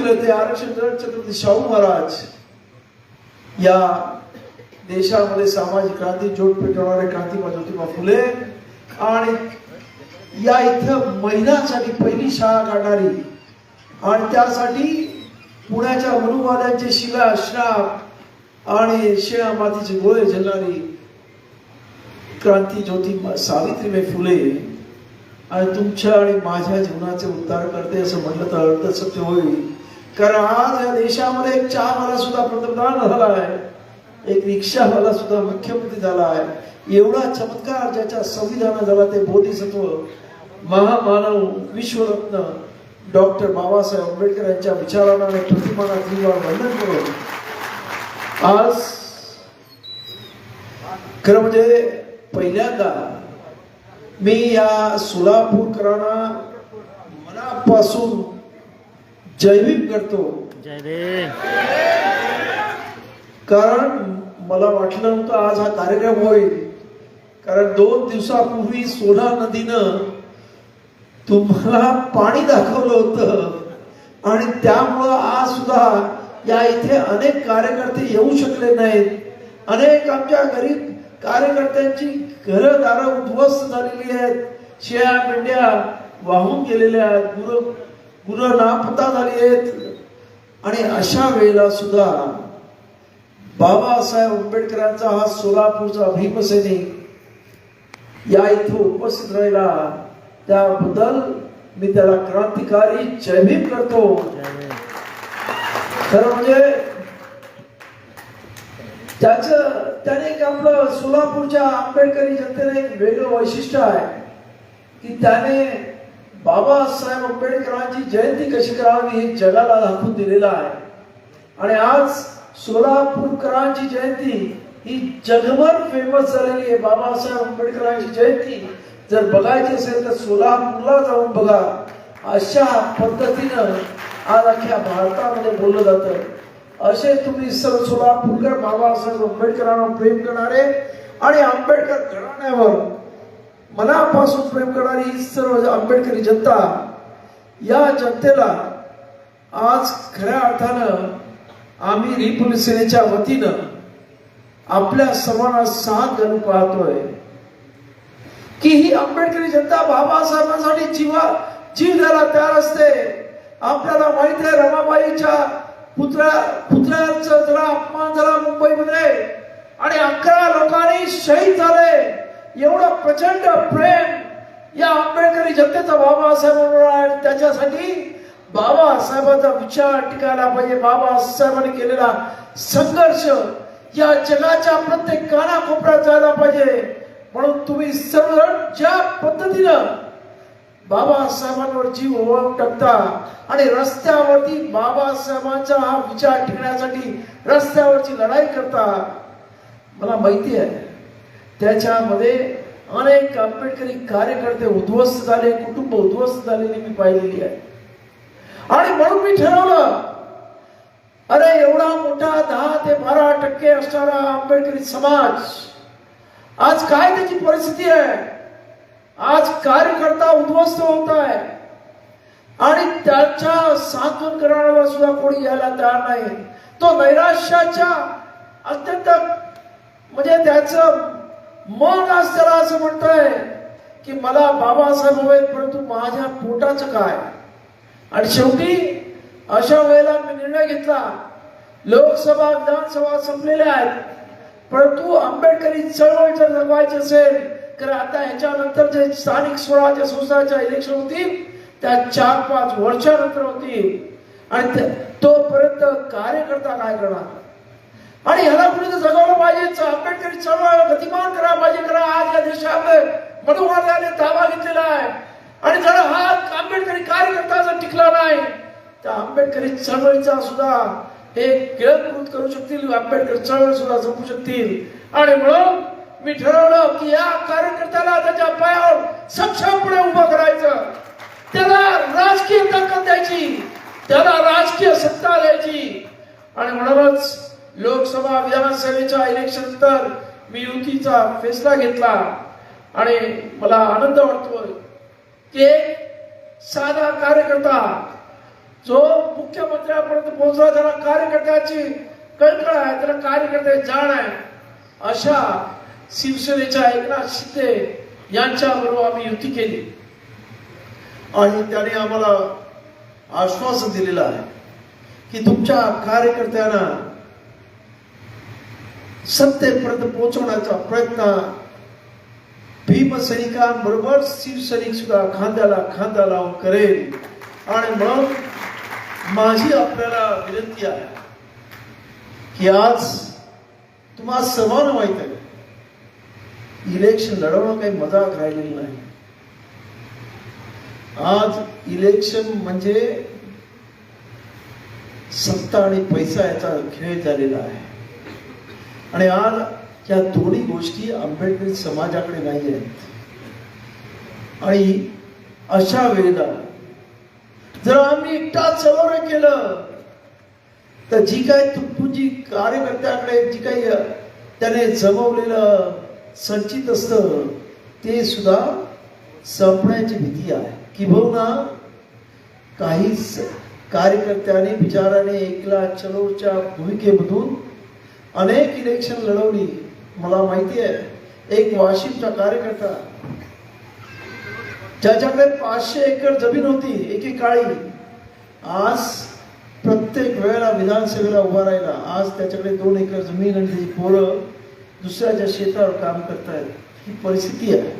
केलं ते आरक्षण छत्रपती शाहू महाराज या देशामध्ये सामाजिक क्रांती जोड पेटवणारे क्रांतिमान ज्योतिबा फुले आणि या इथं महिलांसाठी पहिली शाळा काढणारी आणि त्यासाठी पुण्याच्या मनुवाद्यांचे शिला श्राप आणि शेळा मातीचे गोळे झेलणारी क्रांती ज्योतिबा सावित्रीबाई फुले आणि तुमच्या आणि माझ्या जीवनाचे उद्धार करते असं म्हटलं तर अर्थ सत्य होईल. कारण आज या देशामध्ये एक चहावाला सुद्धा पंतप्रधान झाला आहे. एक रिक्षावाला सुद्धा मुख्यमंत्री झाला आहे. एवढा चमत्कार ज्याच्या संविधानात झाला ते बोधिसत्व महामानव विश्वरत्न डॉक्टर बाबासाहेब आंबेडकर यांच्या विचारांना आणि प्रतिमाना जीवावर वंदन करून आज खरं म्हणजे पहिल्यांदा मी या सोलापूरकरांना मनापासून जैविक करतो. कारण मला वाटलं नव्हतं आज हा कार्यक्रम होईल. कारण दोन दिवसापूर्वी सोना नदीनं तुम्हाला पाणी दाखवलं होतं. आणि त्यामुळं आज सुद्धा या इथे अनेक कार्यकर्ते येऊ शकले नाहीत. अनेक आमच्या गरीब कार्यकर्त्यांची घरं दारं उद्ध्वस्त झालेली आहेत. शेळ्या मेंढ्या वाहून गेलेल्या आहेत. गुरं पुन्हा नापता झाली आहेत आणि अशा वेळेला सुद्धा बाबासाहेब आंबेडकरांचा हा सोलापूरचा भीमसैनिक या इथं उपस्थित राहिला. त्याबद्दल मी त्याला क्रांतिकारी जयभीम करतो. खरं म्हणजे त्याच त्याने एक आपलं सोलापूरच्या आंबेडकरी जनतेने एक वेगळं वैशिष्ट्य आहे की त्याने बाबासाहेब आंबेडकरांची जयंती कशी करावी हे जगाला दाखवून दिलेलं आहे. आणि आज सोलापूरकरांची जयंती ही जगभर फेमस झालेली आहे. बाबासाहेब आंबेडकरांची जयंती जर बघायची असेल तर सोलापूरला जाऊन बघा. अशा पद्धतीनं आज अख्ख्या भारतामध्ये बोललं जातं. असे तुम्ही सर सोलापूरकर बाबासाहेब आंबेडकरांना प्रेम करणारे आणि आंबेडकर घराण्यावर मनापासून प्रेम करणारी ही सर्व आंबेडकरी जनता या जनतेला आज खऱ्या अर्थानं आम्ही रिपोलीस सेनेच्या वतीनं आपल्या सर्वांना साथ घालून पाहतोय. की ही आंबेडकरी जनता बाबासाहेबांसाठी जीवा जीव द्यायला तयार असते. आपल्याला माहीत आहे रमाबाईच्या पुतळ्या पुतळ्याचा जरा अपमान झाला मुंबईमध्ये. आणि अकरा लोकांनी शहीद झाले. एवढं प्रचंड प्रेम या आंबेडकरी जनतेचा बाबासाहेबांवर आहे त्याच्यासाठी बाबासाहेबांचा विचार टिकायला पाहिजे. बाबासाहेबांनी केलेला संघर्ष या जगाच्या प्रत्येक कानाकोपऱ्यात जायला पाहिजे. म्हणून तुम्ही सर्वजण ज्या पद्धतीनं बाबासाहेबांवर जीव ओळख टाकता आणि रस्त्यावरती बाबासाहेबांचा हा विचार टिकण्यासाठी रस्त्यावरची लढाई करता मला माहिती आहे. त्याच्यामध्ये अनेक आंबेडकरी कार्यकर्ते उद्ध्वस्त झाले कुटुंब उद्ध्वस्त झालेली मी पाहिलेली आहे. आणि म्हणून मी ठरवलं अरे एवढा मोठा दहा ते बारा टक्के असणारा आंबेडकरी समाज आज काय त्याची परिस्थिती आहे? आज कार्यकर्ता उद्ध्वस्त होत आहे. आणि त्याच्या सांत्वन करणाऱ्याला सुद्धा कोणी यायला तयार नाही. तो नैराश्याच्या अत्यंत म्हणजे त्याचं मग आज त्याला असं म्हणतोय की मला बाबासाहेब हवे परंतु माझ्या पोटाचं काय? आणि शेवटी अशा वेळेला मी निर्णय घेतला. लोकसभा विधानसभा संपलेल्या आहेत. परंतु आंबेडकरी चळवळ जर जगवायची असेल तर आता ह्याच्यानंतर जे स्थानिक स्वराज्य संस्थाच्या इलेक्शन होतील त्या चार पाच वर्षानंतर होतील. आणि ते- तोपर्यंत कार्यकर्ता काय करणार? आणि ह्याला कुणी जगवलं पाहिजे. आंबेडकरी चळवळ गतिमान करा पाहिजे. करा आज या देशामध्ये मनोवादाने ताबा घेतलेला आहे. आणि जर हा आंबेडकरी कार्यकर्ता जर टिकला नाही तर आंबेडकरी चळवळीचा सुद्धा हे गिळंकृत करू शकतील आंबेडकर चळवळ सुद्धा जपू शकतील. आणि म्हणून मी ठरवलं की या कार्यकर्त्याला त्याच्या पायावर सक्षमपणे उभं करायचं. त्याला राजकीय ताकद द्यायची. त्याला राजकीय सत्ता द्यायची. आणि म्हणूनच लोकसभा विधानसभेच्या इलेक्शन नंतर मी युतीचा फैसला घेतला. आणि मला आनंद वाटतोय की एक साधा कार्यकर्ता जो मुख्यमंत्र्यापर्यंत पोहोचला त्याला कार्यकर्त्याची कळकळ आहे त्याला कार्यकर्त्याची जाण आहे अशा शिवसेनेच्या एकनाथ शिंदे यांच्याबरोबर आम्ही युती केली. आणि त्याने आम्हाला आश्वासन दिलेलं आहे की तुमच्या कार्यकर्त्यांना सत्तेपर्यंत पोहोचवण्याचा प्रयत्न. भीमसैनिकांबरोबर शिवसैनिक सुद्धा खांद्याला खांदा लावून करेल. आणि म्हणून माझी आपल्याला विनंती आहे की आज तुम्हाला सर्वांना माहीत आहे. इलेक्शन लढवणं काही मजाक राहिलेली नाही. आज इलेक्शन म्हणजे सत्ता आणि पैसा याचा खेळ झालेला आहे. आणि आज या दोन्ही गोष्टी आंबेडकरी समाजाकडे नाही आहेत आणि अशा वेळेला जर आम्ही एकटा समोर केलं तर जी काय तुझी कार्यकर्त्याकडे जी काही त्याने जमवलेलं संचित असतं ते सुद्धा संपण्याची भीती आहे. किंबहुना काही कार्यकर्त्याने विचाराने एकला चलोच्या भूमिकेमधून अनेक इलेक्शन लढवली. मला माहिती आहे एक वाशिमचा कार्यकर्ता ज्याच्याकडे पाचशे एकर जमीन होती एकेकाळी आज प्रत्येक वेळेला विधानसभेला उभा राहिला. आज त्याच्याकडे दोन एकर जमीन आणि त्याची पोरं दुसऱ्याच्या शेतावर काम करतायत. ही परिस्थिती आहे.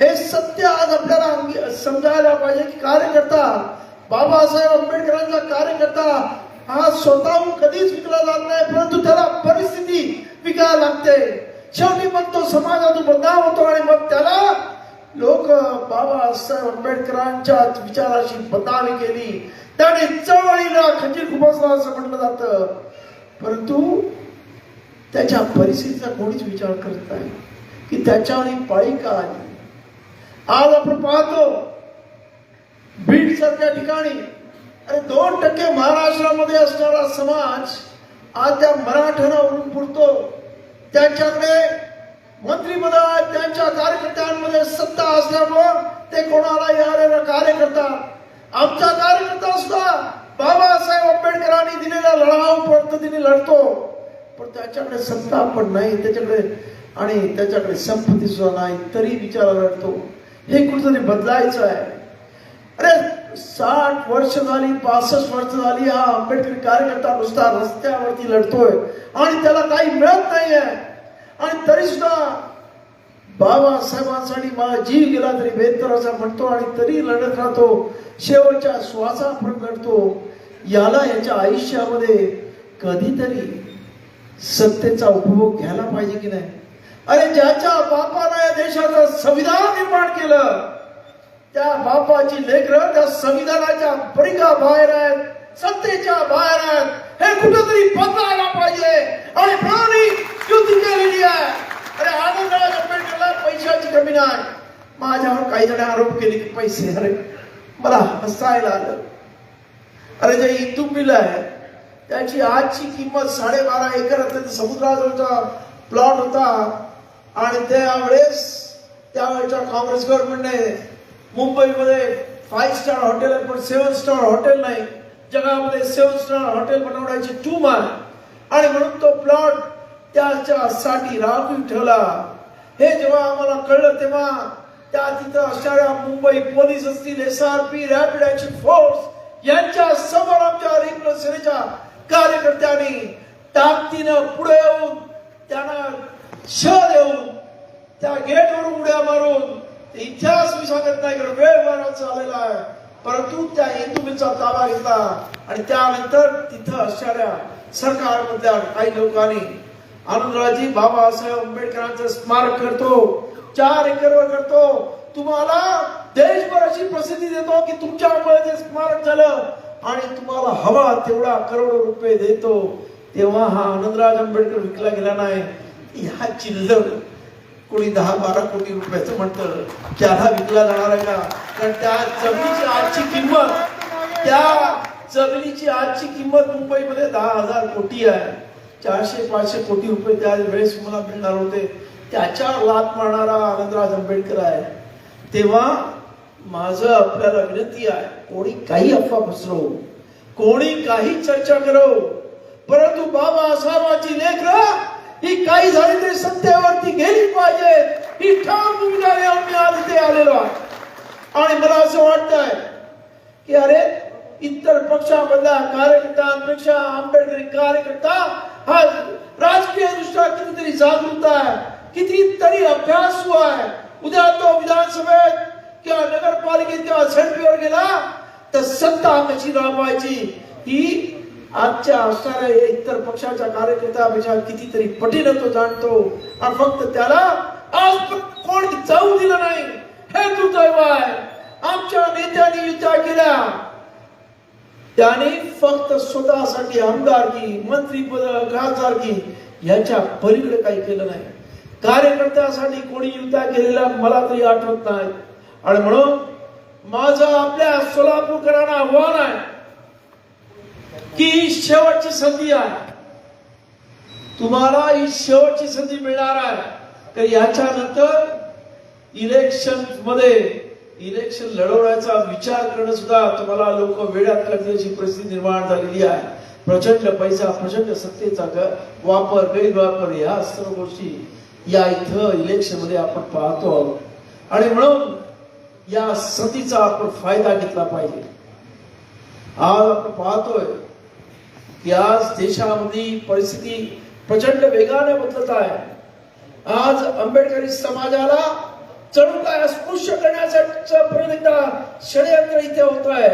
हे सत्य आज आपल्याला समजायला पाहिजे की कार्यकर्ता बाबासाहेब आंबेडकरांचा कार्यकर्ता हा स्वतःहून कधीच विकला जात नाही परंतु त्याला परिस्थिती विकायला लागते. शेवटी मग तो समाजातून बदनाम होतो आणि मग त्याला लोक बाबासाहेब आंबेडकरांच्या विचाराशी बदनामी केली. त्याने चळवळीला खंजीर खुपासला असं म्हटलं जातं. परंतु त्याच्या परिस्थितीचा कोणीच विचार करत नाही की त्याच्यावर पाळी का आली? आज आपण पाहतो बीड सारख्या ठिकाणी आणि दोन टक्के महाराष्ट्रामध्ये असणारा समाज आज त्या मराठ्यांना उडून पुरतो. त्यांच्याकडे मंत्रीपद त्यांच्या कार्यकर्त्यांमध्ये सत्ता असल्यामुळं ते कोणाला येणारे कार्यकर्ता. आमचा कार्यकर्ता सुद्धा बाबासाहेब आंबेडकरांनी दिलेला लढाव पद्धतीने लढतो. पण त्याच्याकडे सत्ता पण नाही त्याच्याकडे आणि त्याच्याकडे संपत्ती सुद्धा नाही तरी विचारायला लढतो हे कुठेतरी बदलायचं आहे. अरे साठ वर्ष झाली पासष्ट वर्ष झाली हा आंबेडकरी कार्यकर्ता नुसता रस्त्यावरती लढतोय. आणि त्याला काही मिळत नाहीये. आणि तरी सुद्धा बाबासाहेबांसाठी माझा जीव गेला तरी बेहतर असा म्हणतो आणि तरी लढत राहतो. शेवटच्या श्वासापर्यंत लढतो. याला याच्या आयुष्यामध्ये कधीतरी सत्तेचा उपभोग घ्यायला पाहिजे की नाही? अरे ज्याच्या बापानं या देशाचं संविधान निर्माण केलं त्या बापाची लेकरं त्या संविधानाच्या परिघा बाहेर आहेत सत्तेच्या बाहेर आहेत. हे कुठेतरी बदलायला पाहिजे. आणि प्रणाली युती केलेली आहे अरे आनंदराज आंबेडकरला पैशाची कमी नाही. माझ्यावर काही जण आरोप केले की पैसे अरे मला हसायला आलं. अरे जे इंदू बिल आहे त्याची आजची किंमत साडेबारा एकर अत्यंत समुद्राजवळचा प्लॉट होता. आणि त्यावेळेस त्यावेळेच्या काँग्रेस गव्हर्नमेंटने मुंबईमध्ये फाईव्ह स्टार हॉटेल आहे पण सेवन स्टार हॉटेल नाही. जगामध्ये सेवन स्टार हॉटेल बनवण्याची टूम आहे. आणि म्हणून तो प्लॉट त्याच्यासाठी राखीव ठेवला. हे जेव्हा आम्हाला कळलं तेव्हा त्या तिथं असणाऱ्या मुंबई पोलीस असतील S R P rapid action force यांच्या समोर आमच्या रिंगण सेनेच्या कार्यकर्त्यांनी ताकदीनं पुढे येऊन त्यांना श देऊन त्या गेटवरून उड्या मारून इतिहास मी सांगत नाही कारण वेळ मारायचा चाललेला आहे. परंतु त्या हिंदुमीचा ताबा घेतला आणि त्यानंतर तिथं असणाऱ्या सरकारमधल्या काही लोकांनी आनंदराजी बाबासाहेब आंबेडकरांचं स्मारक करतो चार एकरवर करतो. तुम्हाला देशभर अशी प्रसिद्धी देतो की तुमच्यामुळे ते स्मारक झालं आणि तुम्हाला हवा तेवढा करोडो रुपये देतो. तेव्हा हा आनंदराज आंबेडकर विकला गेला नाही. ह्या चिल्लर कोणी दहा बारा कोटी रुपयाचं म्हणतं त्याला विकला जाणार आहे का? कारण त्या जमिनीची आजची किंमत त्या जमिनीची आजची किंमत मुंबईमध्ये दहा हजार कोटी आहे. चारशे पाचशे कोटी रुपये त्या वेळेस मला मिळणार होते. त्याच्या लात मारणारा आनंदराज आंबेडकर आहे. तेव्हा माझं आपल्याला विनंती आहे कोणी काही अफवा पसरव कोणी काही चर्चा करो परंतु बाबा बाबासाहेबांची लेकर ही काही झाली तरी सत्यावरती गेली पाहिजे. ही ठाम भूमिका घेऊन मी आज इथे आलेलो आहे आणि मला असं वाटतंय की अरे इतर पक्षामधला कार्यकर्त्यांपेक्षा आंबेडकरी कार्यकर्ता हा राजकीय दृष्ट्या कितीतरी जागृत आहे कितीतरी अभ्यास आहे. उद्या तो विधानसभेत किंवा नगरपालिकेत किंवा झडपीवर गेला तर सत्ता कशी राबवायची ही आजच्या असणाऱ्या या इतर पक्षाच्या कार्यकर्त्यापेक्षा कितीतरी पटीनं तो जाणतो. आणि फक्त त्याला आज कोण जाऊ दिलं नाही. हे दुर्दैव आहे. आमच्या नेत्यांनी युद्धा केल्या त्याने फक्त स्वतःसाठी आमदारकी मंत्रीपद खासदारकी याच्या पलीकडे काही केलं नाही. कार्यकर्त्यासाठी कोणी युद्धा केलेला मला तरी आठवत नाही. आणि म्हणून माझं आपल्या सोलापूरकरांना आव्हान आहे की ही शेवटची संधी आहे. तुम्हाला ही शेवटची संधी मिळणार आहे. तर याच्यानंतर इलेक्शनमध्ये इलेक्शन लढवण्याचा विचार करणं सुद्धा तुम्हाला लोक वेड्यात करण्याची परिस्थिती निर्माण झालेली आहे. प्रचंड पैसा प्रचंड सत्तेचा वापर गैरवापर या सर्व गोष्टी या इथं इलेक्शनमध्ये आपण पाहतो आहोत. आणि म्हणून या सतीचा आपण फायदा घेतला पाहिजे. आज आपण पाहतोय की आज देशामध्ये परिस्थिती प्रचंड वेगाने बदलत आहे. आज आंबेडकरी समाजाला चढून काय अस्पृश्य करण्याचा प्रयत्न षडयंत्र इथे होत आहे.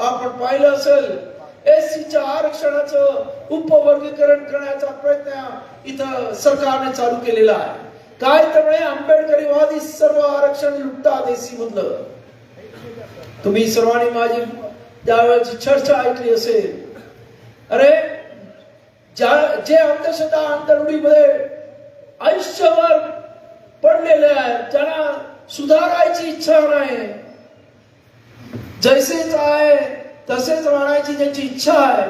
आपण पाहिलं असेल एससीच्या आरक्षणाचं उपवर्गीकरण करण्याचा प्रयत्न इथं सरकारने चालू केलेला आहे. काय त्यामुळे आंबेडकरीवादी सर्व आरक्षण लुटतात एसी मधलं? तुम्ही सर्वांनी माझी त्यावेळेची चर्चा ऐकली असेल अरे ज्या जे अंधश्रद्धा अंतरुडीमध्ये आयुष्यभर पडलेले आहेत ज्यांना सुधारायची इच्छा नाही. जैसेच आहे तसेच राहण्याची ज्यांची इच्छा आहे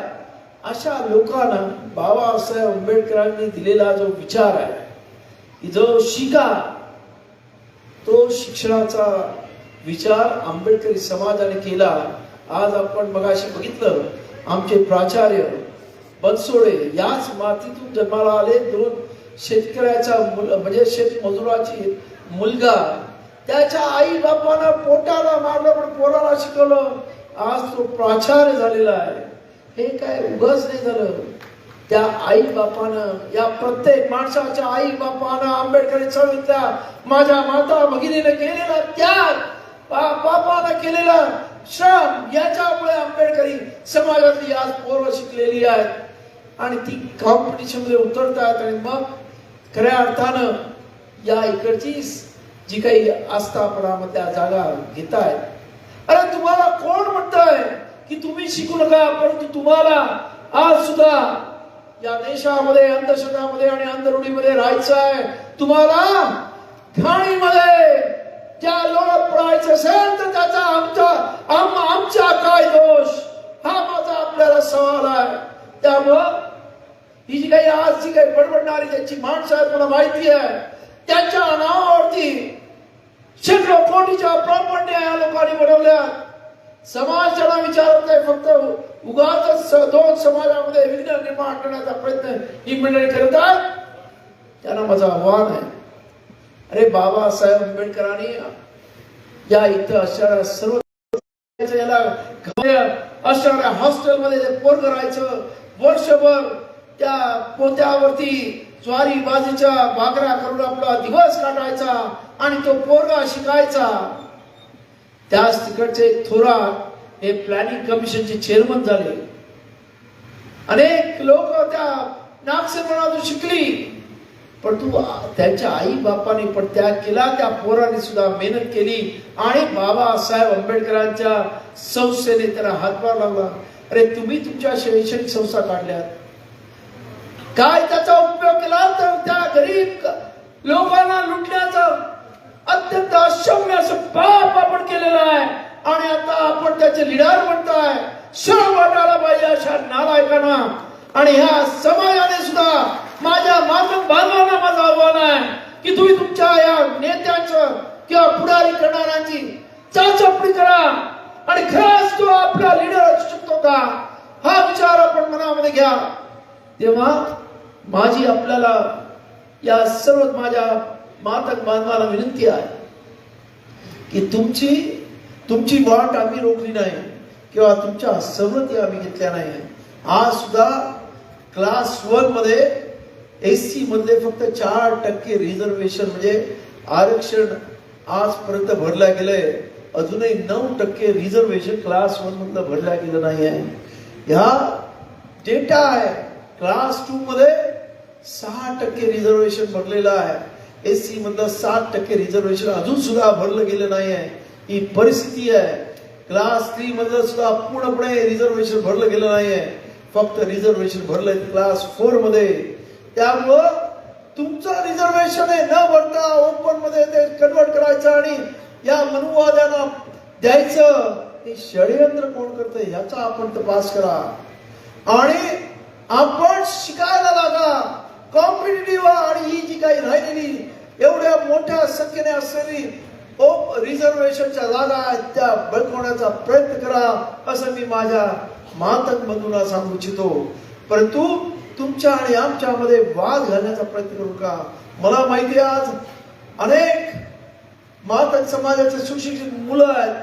अशा लोकांना बाबासाहेब आंबेडकरांनी दिलेला जो विचार आहे की जो शिका तो शिक्षणाचा विचार आंबेडकरी समाजाने केला. आज आपण मगाशी बघितलं आमचे प्राचार्य बनसोडे याच मातीतून जन्माला आले. दोन शेतकऱ्याचा मुल म्हणजे शेतमजुराची मुलगा. त्याच्या आई बापानं पोटाला मारलं पण पोराला शिकवलं. आज तो प्राचार्य झालेला आहे. हे काय उगच नाही झालं. त्या आई बापानं या प्रत्येक माणसाच्या आई बापानं आंबेडकरी चळवळीतल्या माझ्या माता भगिनीने केलेला त्याग बापानं केलेला श्रम याच्यामुळे आंबेडकरी समाजातली आज पोरं शिकलेली आहेत. आणि ती कॉम्पिटिशनमध्ये उतरतात आणि मग खऱ्या अर्थानं या इकडची जी काही आस्थापनामध्ये जागा घेतायत अरे तुम्हाला कोण म्हणताय की तुम्ही शिकू नका परंतु तुम्हाला आज सुद्धा या देशामध्ये अंधश्रद्धामध्ये आणि अंधरुणीमध्ये राहायचं आहे तुम्हाला घाणीमध्ये त्या लोळत पडायचं असेल तर त्याचा आमचा आम आमचा काय दोष? हा माझा आपल्याला सवाल आहे. त्यामुळं ही जी काही आज जी काही बडबडणारी त्यांची माणसं आहेत मला माहिती आहे त्यांच्या नावावरती शेकडो कोटीच्या प्रॉपर्टी या लोकांनी बनवल्या समाज त्याला विचारत नाही फक्त उगाच दोन समाजामध्ये विघ्न निर्माण करण्याचा प्रयत्न ही मंडळी करतात त्यांना माझा आव्हान आहे. अरे बाबासाहेब आंबेडकरांनी या इथं असणाऱ्या सर्व याला असणाऱ्या हॉस्टेलमध्ये ते पोरग राहायचं वर्षभर त्या पोत्यावरती ज्वारी बाजूच्या भाकरा करून आपला दिवस काढायचा आणि तो पोरगा शिकायचा. त्याच तिकडचे थोरा थोरात हे प्लॅनिंग कमिशनचे चेअरमन झाले. अनेक लोक त्या नागसेपणातून शिकली. पण तू त्यांच्या आई बापाने पण त्या केला त्या पोराने सुद्धा मेहनत केली. आणि बाबासाहेब आंबेडकरांच्या संस्थेने त्याला हातभार लावला. अरे तुम्ही तुमच्या शैक्षणिक संस्था काढल्यात. काय त्याचा उपयोग केला तर त्या गरीब लोकांना लुटण्याचा? अत्यंत अक्षम्य असं पाप आपण केलेलं आहे. आणि आता आपण त्याचे लिडार म्हणताय शरम वाटायला पाहिजे अशा नालायकांना. आणि ह्या समाजाने सुद्धा माझ्या माझं बांधवांना माझं आव्हान आहे की तुम्ही तुमच्या या नेत्यांचं किंवा पुढारी करणाऱ्यांची चाचपणी करा. आणि खरंच तो आपला लिडर असू शकतो का? हा विचार आपण मनामध्ये घ्या. तेव्हा माझी आपल्याला या सर्व माझ्या मातक बांधवाला विनंती आहे की तुमची तुमची वाट आम्ही रोखली नाही किंवा तुमच्या सवलती आम्ही घेतल्या नाही. आज सुद्धा क्लास वनमध्ये एस सी मधले फक्त चार टक्के रिझर्वेशन म्हणजे आरक्षण आजपर्यंत भरल्या गेलंय. अजूनही नऊ टक्के रिझर्वेशन क्लास वन मधलं भरल्या गेलं नाही आहे ह्या डेटा आहे. क्लास टू मध्ये सहा टक्के रिझर्वेशन भरलेलं आहे. एस सी मधलं सात टक्के रिझर्वेशन अजून सुद्धा भरलं गेलं नाही आहे ही परिस्थिती आहे. क्लास थ्री मधलं सुद्धा पूर्णपणे रिझर्वेशन भरलं गेलं नाही आहे फक्त रिझर्वेशन भरलंय क्लास फोरमध्ये. त्यामुळं तुमचं रिझर्वेशन आहे न भरता ओपनमध्ये ते कन्वर्ट करायचं आणि या मनुवाद्यांना द्यायचं. हे षडयंत्र कोण करतंय ह्याचा आपण तपास करा. आणि आपण शिकायला लागा. कॉम्पिटेटिव्ह आणि ही जी काही राहिलेली एवढ्या मोठ्या संख्येने असलेली रिझर्वेशनच्या जागा आहेत त्या बळकवण्याचा प्रयत्न करा असं मी माझ्या मातक बंधूंना सांगू इच्छितो. परंतु तुमच्या आणि आमच्यामध्ये वाद घालण्याचा प्रयत्न करू का? मला माहिती आहे आज अनेक मातक समाजाचे सुशिक्षित मुलं आहेत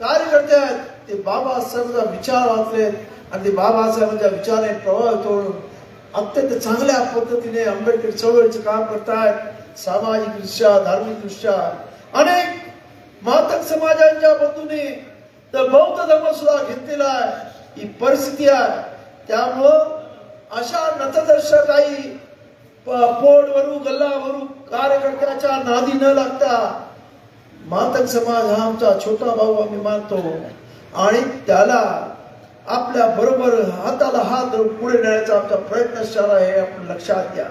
कार्यकर्ते आहेत. ते बाबासाहेबांचा विचार वाचले आणि ते बाबासाहेबांच्या विचाराने प्रभावित होऊन अत्यंत चांगल्या पद्धतीने आंबेडकर चळवळीचं काम करतायत. सामाजिक दृष्ट्या धार्मिक दृष्ट्या अनेक मातक समाजांच्या बंधूंनी तर बौद्ध धर्म सुद्धा घेतलेला आहे. ही परिस्थिती आहे. त्यामुळं अशा नतदर्शक काही प- पोटवरू गल्लावरू कार्यकर्त्याच्या नादी न लागता मातक समाज हा आमचा छोटा भाऊ आम्ही मानतो. आणि त्याला आपल्या बरोबर हाताला हात पुढे नेण्याचा आमचा प्रयत्न असणार आहे हे आपण लक्षात घ्या.